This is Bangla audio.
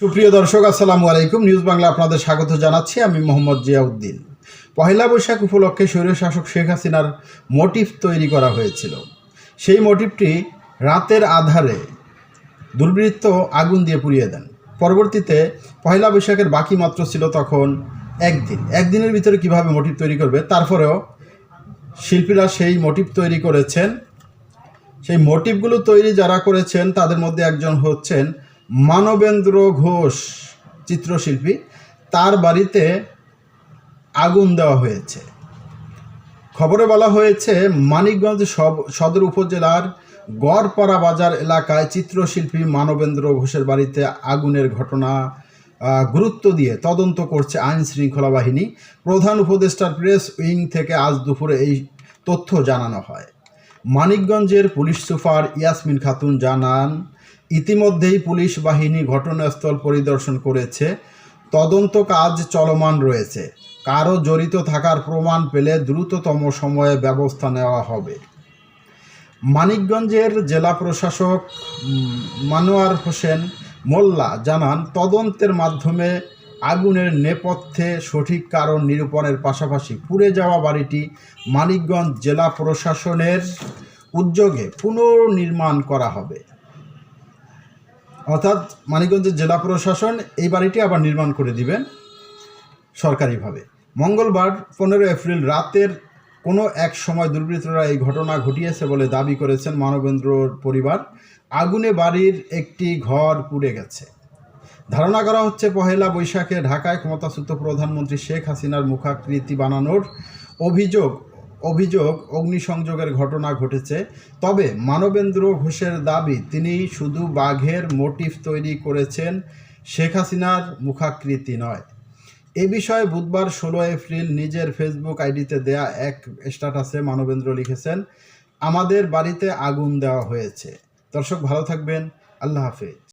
সুপ্রিয় দর্শক, আসসালামু আলাইকুম। নিউজ বাংলা আপনাদের স্বাগত জানাচ্ছি। আমি মোহাম্মদ জিয়াউদ্দিন। পহেলা বৈশাখ উপলক্ষে স্বৈরশাসক শেখ হাসিনার মোটিভ তৈরি করা হয়েছিল। সেই মোটিভটি রাতের আধারে দুর্বৃত্ত আগুন দিয়ে পুড়িয়ে দেন। পরবর্তীতে পহেলা বৈশাখের বাকি মাত্র ছিল তখন একদিন। একদিনের ভিতরে কীভাবে মোটিভ তৈরি করবে, তারপরেও শিল্পীরা সেই মোটিভ তৈরি করেছেন। সেই মোটিভগুলো তৈরি যারা করেছেন, তাদের মধ্যে একজন হচ্ছেন মানবেন্দ্র ঘোষ চিত্রশিল্পী, তার বাড়িতে আগুন দেওয়া হয়েছে। খবরে বলা হয়েছে, মানিকগঞ্জ সদর উপজেলার গড়পাড়া বাজার এলাকায় চিত্রশিল্পী মানবেন্দ্র ঘোষের বাড়িতে আগুনের ঘটনা গুরুত্ব দিয়ে তদন্ত করছে আইন শৃঙ্খলা বাহিনী। প্রধান উপদেষ্টার প্রেস উইং থেকে আজ দুপুরে এই তথ্য জানানো হয়। মানিকগঞ্জের পুলিশ সুপার ইয়াসমিন খাতুন জানান ইতিমধ্যেই পুলিশ বাহিনী ঘটনাস্থল পরিদর্শন করেছে। তদন্ত কাজ চলমান রয়েছে। কারও জড়িত থাকার প্রমাণ পেলে দ্রুততম সময়ে ব্যবস্থা নেওয়া হবে। মানিকগঞ্জের জেলা প্রশাসক মানোয়ার হোসেন মোল্লা জানান, তদন্তের মাধ্যমে আগুনের নেপথ্যে সঠিক কারণ নিরূপণের পাশাপাশি পুড়ে যাওয়া বাড়িটি মানিকগঞ্জ জেলা প্রশাসনের উদ্যোগে পুনর্নির্মাণ করা হবে। অর্থাৎ মানিকগঞ্জের জেলা প্রশাসন এই বাড়িটি আবার নির্মাণ করে দিবেন সরকারিভাবে। মঙ্গলবার পনেরো এপ্রিল রাতের কোনো এক সময় দুর্বৃত্তরা এই ঘটনা ঘটিয়েছে বলে দাবি করেছেন মানবেন্দ্রর পরিবার। আগুনে বাড়ির একটি ঘর পুড়ে গেছে। ধারণা করা হচ্ছে পহেলা বৈশাখে ঢাকায় ক্ষমতাচ্যুত প্রধানমন্ত্রী শেখ হাসিনার মুখাকৃতি বানানোর অভিযোগ অভিযোগ অগ্নিসংযোগের ঘটনা ঘটেছে। তবে মানবেন্দ্র ঘোষের দাবি, তিনি শুধু বাঘের মোটিভ তৈরি করেছেন শেখ হাসিনার মুখাকৃতি নয়। এ বিষয়ে বুধবার ষোলো এপ্রিল নিজের ফেসবুক আইডিতে দেয়া এক স্ট্যাটাসে মানবেন্দ্র লিখেছেন, আমাদের বাড়িতে আগুন দেওয়া হয়েছে। দর্শক, ভালো থাকবেন। আল্লাহ হাফেজ।